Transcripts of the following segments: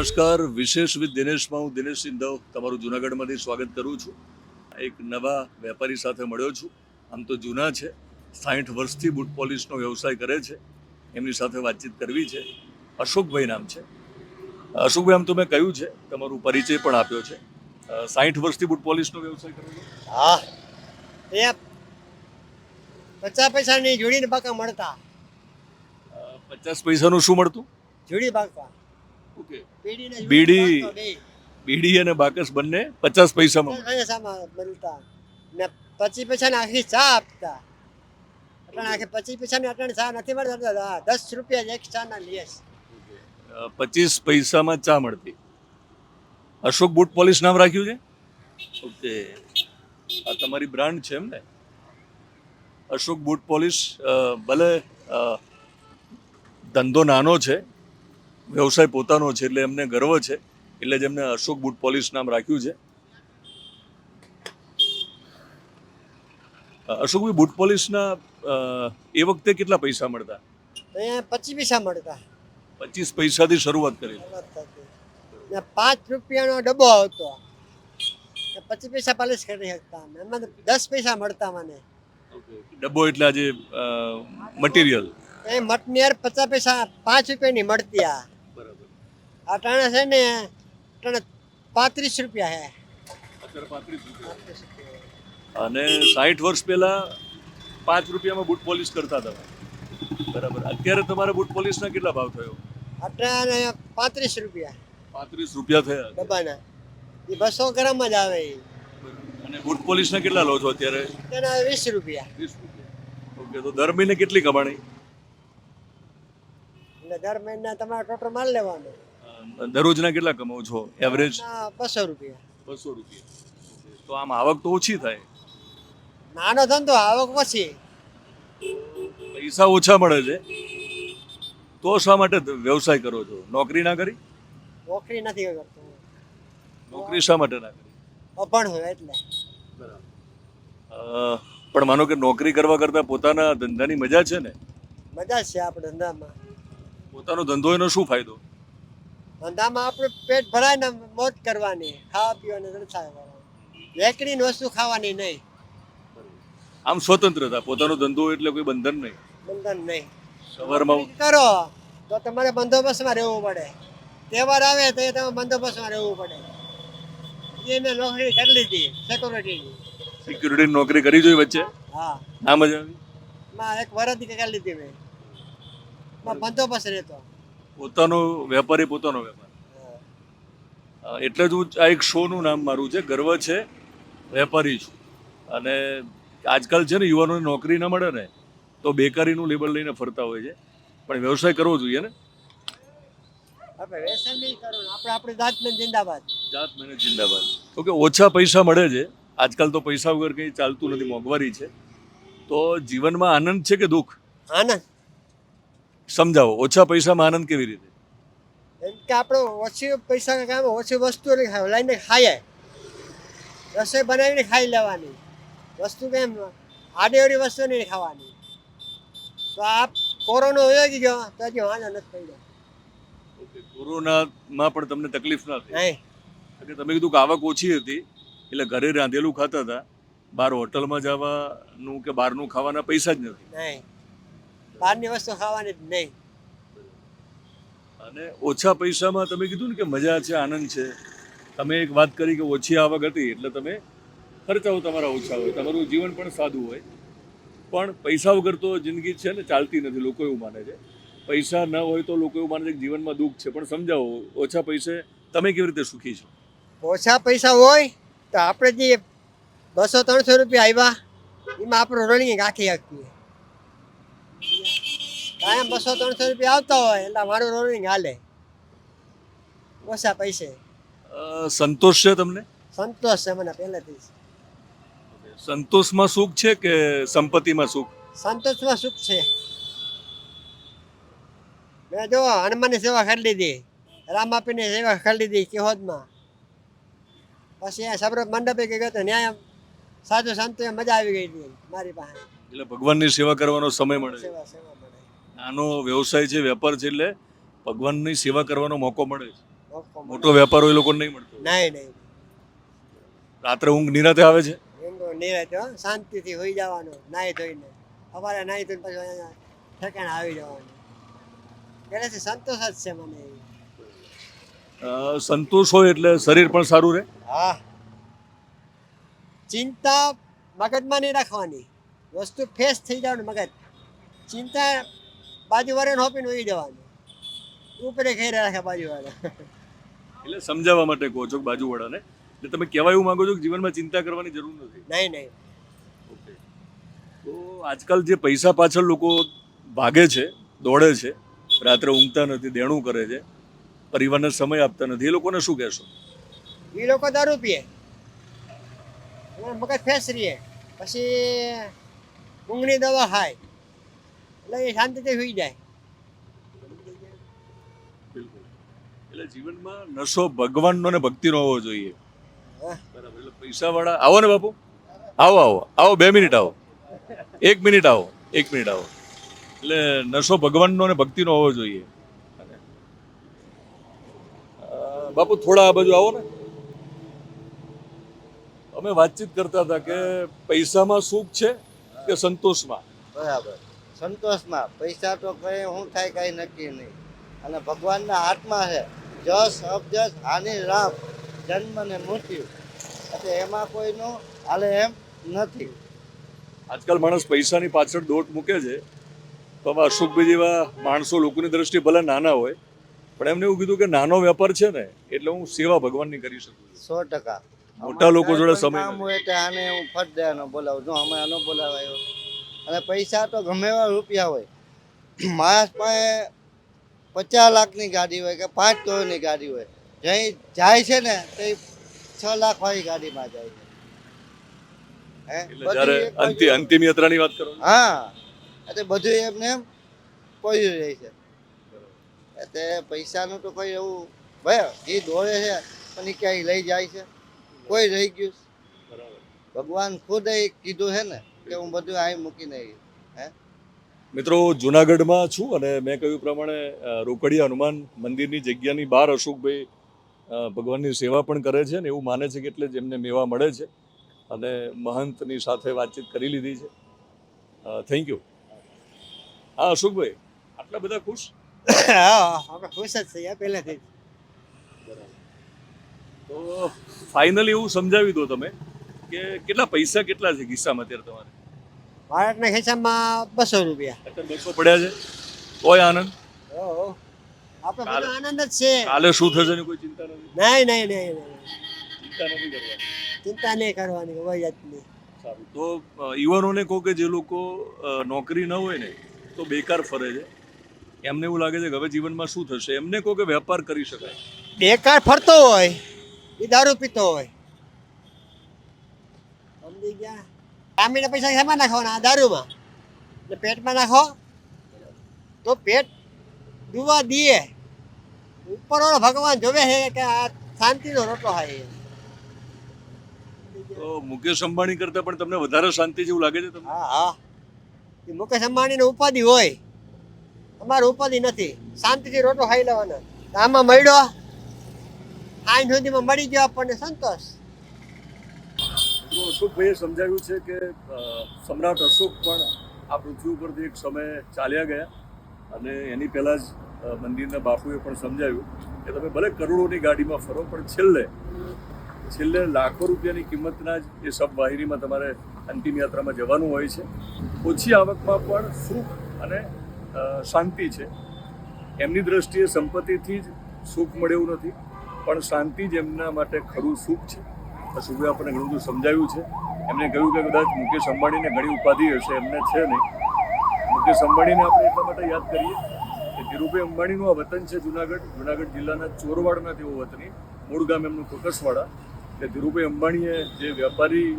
નમસ્કાર. વિશેષ વિથ દિનેશમાં હું દિનેશ સિંધવ તમારું જુનાગઢમાંથી સ્વાગત કરું છું. એક નવા વેપારી સાથે મળ્યો છું. આમ તો જૂના છે. સાઠ વર્ષથી બૂટ પોલિશનો વ્યવસાય કરે છે. એમની સાથે વાતચીત કરવી છે. અશોકભાઈ નામ છે. અશોકભાઈ આમ તો મેં કહ્યું છે તમારું પરિચય પણ આપ્યો છે. સાઠ વર્ષથી બૂટ પોલિશનો વ્યવસાય કરે છે? હા. એ પચાસ પૈસાની જોડીને બાકા મળતા. પચાસ પૈસાનું શું મળતું? જોડી બાકા બીડી. બીડી અને બાકસ બંને પચાસ પૈસામાં. મળતા ને પચીસ પૈસા આખી ચા આપતા. એટલે આખી પચીસ પૈસાની અટણ ચા નથી મળતા દસ રૂપિયા જ એક ચાના લઈએ પચીસ પૈસામાં ચા મળતી. અશોક બૂટ પોલિશ નામ રાખ્યું છે? ઓકે. આ તમારી બ્રાન્ડ છે એમ ને? અશોક બૂટ પોલિશ અ, ભલે ધંધો નાનો છે વ્યવસાય પોતાનો છે એટલે એમને ગર્વ છે એટલે જ એમને અશોક બુટ પોલિશ નામ રાખ્યું છે. અશોકભાઈ બુટ પોલિશના એ વખતે કેટલા પૈસા મળતા? પચીસ પૈસા મળતા. પચીસ પૈસાથી શરૂઆત કરી. પાંચ રૂપિયાનો ડબ્બો આવતો. પચીસ પૈસા પાલિશ કરી શકતા એમાં દસ પૈસા મળતા મને. ડબ્બો એટલે આજે મટીરિયલ. એ મટનિયર પચાસ પૈસા પાંચ રૂપિયાની મળતી આ. આ ટાણે છે ને ટાણે પાંત્રીસ રૂપિયા હે અને સાઠ વર્ષ પહેલા પાંચ રૂપિયામાં બૂટ પોલિશ કરતા હતા. બરાબર. અત્યારે તમારા બૂટ પોલિશના કેટલા ભાવ થયો? અટાણે પાંત્રીસ રૂપિયા. પાંત્રીસ રૂપિયા થયા ડબ્બાના. એ બસો ગ્રામ જ આવે અને અને બૂટ પોલિશના કેટલા લો છો અત્યારે? તેના વીસ રૂપિયા. વીસ રૂપિયા. ઓકે તો દર મહિને કેટલી કમાણી? એટલે દર મહિના તમારે ટોટલ માલ લેવાનો. દરરોજના કેટલા કમાવો છો? એવરેજ બસો રૂપિયા. બસો રૂપિયા. તો આમ આવક તો ઓછી થાય. નાનો ધંધો આવક ઓછી. પૈસા ઓછા મળે છે. તો શા માટે વ્યવસાય કરો છો? નોકરી ના કરી? નોકરી નથી કરતો. નોકરી શા માટે ના કરી? અભણ હોય એટલે. અ, પણ માનો કે નોકરી કરવા કરતાં પોતાના ધંધાની મજા છે ને? મજા છે આપણે ધંધામાં. પોતાનો ધંધો એનો શું ફાયદો? ધંધામાં આપણે પેટ ભરાય ને મોજ કરવાની ખાવા પીવાની જલસા કરવાની વેકડીની વસ્તુ ખાવાની નહીં. આમ સ્વતંત્રતા પોતાનો ધંધો એટલે કોઈ બંધન નહીં. બંધન નહીં. સવારમાં કરો તો તમારે બંદોબસ્તમાં રહેવું પડે. તહેવાર આવે તો એ તમે બંદોબસ્તમાં રહેવું પડે. એ મેં નોકરી કરી લીધી સિક્યુરિટીની સિક્યુરિટી નોકરી કરી જોઈ વચ્ચે? હા. ના મજા આવી? માં એક વરદી કરી લીધી મેં. બંદોબસ્ત રહેતો. પોતાનો વેપારી પોતાનો વેપાર. એટલે જ હું આ એક શોનું નામ મારું છે ગર્વ છે વેપારી છું. અને આજકાલ છે ને યુવાનોને નોકરી ન મળે ને તો બેકારીનું લેબલ લઈને ફરતા હોય છે. પણ વ્યવસાય કરવો જોઈએ ને. આપણે નહીં કરવાનું આપણે આપણી જાતને જિંદાબાદ. જાત જિંદાબાદ. તો કે ઓછા પૈસા મળે છે. આજકાલ તો પૈસા વગર કંઈ ચાલતું નથી મોંઘવારી છે. તો જીવનમાં આનંદ છે કે દુઃખ? આનંદ. સમજાવો ઓછા પૈસામાં આનંદ કેવી રીતે? એમ કે આપણે ઓછી પૈસા કામ ઓછી વસ્તુ લઈને ખાઈએ. રસોઈ બનાવીને ખાઈ લેવાની. વસ્તુ કેમ? આડેવડી વસ્તુ નહીં ખાવાની. તો આ કોરોના વયો ગયો તો હજી વાંધો નથી પડ્યો. કોરોનામાં પણ તમને તકલીફ ના થઈ? તમે કીધું કે આવક ઓછી હતી એટલે ઘરે રાંધેલું ખાતા હતા. બહાર હોટલમાં જવાનું કે બહારનું ખાવાના પૈસા જ નથી. નહીં. બહારની વસ્તુ ખાવાની જ નહીં. અને ઓછા પૈસામાં તમે કીધું ને કે મજા છે આનંદ છે. તમે એક વાત કરી કે ઓછી આવક હતી એટલે તમે ખર્ચાઓ તમારા ઓછા હોય તમારું જીવન પણ સાદું હોય. પણ પૈસા વગર તો જિંદગી છે ને ચાલતી નથી લોકો એવું માને છે. પૈસા ન હોય તો લોકો એવું માને છે કે જીવનમાં દુઃખ છે. પણ સમજાવો ઓછા પૈસે તમે કેવી રીતે સુખી છો? ઓછા પૈસા હોય તો આપણે જે બસો ત્રણસો રૂપિયા આવ્યા એમાં આપણું રનિંગ રાખી શકીએ કાયમ બસો ત્રણસો રૂપિયા આવતા હોય એટલે મારું રોલિંગ હાલે. ઓછા પૈસે. સંતોષ છે તમને? સંતોષ છે મને પહેલેથી સંતોષમાં સુખ છે કે સંપત્તિમાં સુખ? સંતોષમાં સુખ છે. મેં જો હનુમાનની સેવા કરી લીધી રામાપીની સેવા કરી લીધી કિહોદમાં. પછી આ સબરત મંડપે ગયો તો ન્યાય સાધુ સંતો મજા આવી ગઈ હતી મારી પાસે. એટલે ભગવાનની સેવા કરવાનો સમય મળે સેવા સેવા. નાનો વ્યવસાય છે વેપાર છે એટલે ભગવાનની સેવા કરવાનો મોકો મળે છે. મોટો વેપાર હોય એ લોકોને નહીં મળતો. નહીં નહીં. રાત્રે ઊંઘ નિરાતે આવે છે? તો નિરાતે શાંતિથી હોઈ જવાનું નાહી ધોઈને. સવારે નાહી ધોઈને પછી ઠેકાણે આવી જવાનું. પહેલેથી સંતોષ જ છે મને સંતોષ હોય એટલે શરીર પણ સારું રહે? હા. ચિંતા મગજમાં નહીં રાખવાની. વસ્તુ ફેસ થઈ જવાનું મગજ. ચિંતા બાજુ વાળાને હોપીને હોઈ જવાનું. ઉપરે ખાઈ રાખે બાજુ વાળા એટલે સમજાવવા માટે કહો છો બાજુવાળાને? એટલે તમે કહેવા એવું માંગો છો કે જીવનમાં ચિંતા કરવાની જરૂર નથી? નહીં નહીં. ઓકે. તો આજકાલ જે પૈસા પાછળ લોકો ભાગે છે દોડે છે રાત્રે ઊંઘતા નથી દેણું કરે છે પરિવારને સમય આપતા નથી એ લોકોને શું કહેશો? એ લોકો દારૂ પીએ. મગજ ફેસ રહીએ પછી ઊંઘની દવા ખાય. એટલે એ શાંતિથી સુઈ જાય. બિલકુલ. એટલે જીવનમાં નશો ભગવાનનો ને ભક્તિનો હોવો જોઈએ. બરાબર. એટલે પૈસા વાળા આવો ને બાપુ. આવો આવો. આવો બે મિનિટ આવો. એક મિનિટ આવો. એક મિનિટ આવો. એટલે નશો ભગવાનનો ને ભક્તિનો હોવો જોઈએ. બાપુ થોડા આ બાજુ આવો ને. અમે વાતચીત કરતા હતા કે પૈસામાં સુખ છે કે સંતોષમાં? બરાબર. સંતોષમાં. પૈસા તો કઈ શું થાય કઈ નક્કી નહીં. અને ભગવાનના હાથમાં છે. જસ અબજસ હાનિ રામ જન્મ ને મૃત્યુ એટલે એમાં કોઈનું હાલે એમ નથી. આજકાલ માણસ પૈસાની પાછળ દોટ મૂકે છે. તો અશોકભાઈ જેવા માણસો લોકોની દ્રષ્ટિએ ભલે નાના હોય પણ એમને એવું કીધું કે નાનો વેપાર છે ને એટલે હું સેવા ભગવાનની કરી શકું સો ટકા. મોટા લોકો જોડે સમય હોય ત્યાં આને હું ફટ દેવાનો બોલાવું. જો અમે આનો બોલાવાયો અને પૈસા તો ગમે એવા રૂપિયા હોય. માણસ પાસે પચાસ લાખની ગાડી હોય કે પાંચ કરોડની ગાડી હોય જઈ જાય છે ને તો છ લાખ વાળી ગાડીમાં જાય છે. અંતિમ યાત્રાની વાત કરો હા. એટલે બધું એમને એમ પડ્યું રહે છે. એટલે પૈસાનું તો કોઈ એવું ભાઈ એ દોડે છે પણ એ ક્યાંય લઈ જાય છે. કોઈ રહી ગયું ભગવાન ખુદ એ કીધું છે ને કે હું બધું અહીં મૂકીને આવી. મિત્રો જુનાગઢમાં છું અને મેં કહ્યું પ્રમાણે રોકડીયા હનુમાન મંદિરની જગ્યાની બહાર અશોકભાઈ ભગવાનની સેવા પણ કરે છે ને એવું માને છે કે એટલે જ એમને મેવા મળે છે અને મહંતની સાથે વાતચીત કરી લીધી છે. થેન્ક યુ હા અશોકભાઈ આટલા બધા ખુશ? હા આપણે ખુશ જ છીએ પહેલેથી તો ફાઇનલી એવું સમજાવી દો તમે. કે કેટલા પૈસા કેટલા છે ખિસ્સામાં અત્યારે તમારે? ભારતના ખિસ્સામાં બસો રૂપિયા. અત્યારે બસો પડ્યા છે. કોઈ આનંદ. આપણે બધો આનંદ જ છે. કાલે શું થશે એની કોઈ ચિંતા નથી? નહીં નહીં નહીં નહીં. ચિંતા નથી કરવાની? ચિંતા નહીં કરવાની કોઈ જાતની. સારું. તો યુવાનોને કહો કે જે લોકો નોકરી ન હોય ને તો બેકાર ફરે છે. એમને એવું લાગે છે કે હવે જીવનમાં શું થશે? એમને કહો કે વેપાર કરી શકાય. બેકાર ફરતો હોય એ દારૂ પીતો હોય. સમજી ગયા કામીના પૈસા શેમાં નાખવાના દારૂમાં ને પેટમાં નાખો તો પેટ દુવા દીએ ઉપર ભગવાન જોવે છે કે આ શાંતિનો રોટલો હોય તો મુકેશ અંબાણી કરતા પણ તમને વધારે શાંતિ જેવું લાગે છે તમને હા હા એ મુકેશ અંબાણીને ઉપાધિ હોય અમારે ઉપાધિ નથી શાંતિથી રોટલો ખાઈ લેવાનો આમાં મળ્યો આજ સુધીમાં મળી ગયો આપણને સંતોષ અશોકભાઈએ સમજાવ્યું છે કે સમ્રાટ અશોક પણ આ પૃથ્વી ઉપરથી એક સમયે ચાલ્યા ગયા અને એની પહેલાં જ મંદિરના બાપુએ પણ સમજાવ્યું કે તમે ભલે કરોડોની ગાડીમાં ફરો, પણ છેલ્લે છેલ્લે લાખો રૂપિયાની કિંમતના જ એ સબ વાહિનીમાં તમારે અંતિમ યાત્રામાં જવાનું હોય છે. ઓછી આવકમાં પણ સુખ અને શાંતિ છે. એમની દ્રષ્ટિએ સંપત્તિથી જ સુખ મળે એવું નથી, પણ શાંતિ જ એમના માટે ખરું સુખ છે. અશુભે આપણને ઘણું બધું સમજાવ્યું છે. એમને કહ્યું કે કદાચ મુકેશ અંબાણીને ઘણી ઉપાધિ હશે, એમને છે નહીં. મુકેશ અંબાણીને આપણે એટલા માટે યાદ કરીએ કે ધીરુભાઈ અંબાણીનું આ વતન છે જુનાગઢ જુનાગઢ જિલ્લાના ચોરવાડના તેઓ વતની, મૂળ ગામ એમનું કોકસવાડા કે ધીરુભાઈ અંબાણીએ જે વેપારી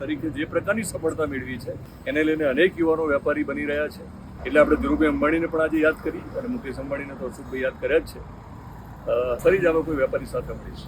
તરીકે જે પ્રકારની સફળતા મેળવી છે, એને લઈને અનેક યુવાનો વેપારી બની રહ્યા છે. એટલે આપણે ધીરુભાઈ અંબાણીને પણ આજે યાદ કરી અને મુકેશ અંબાણીને તો અશુભભાઈ યાદ કર્યા જ છે. ફરી જ આવા કોઈ વેપારી સાથે મળીશ.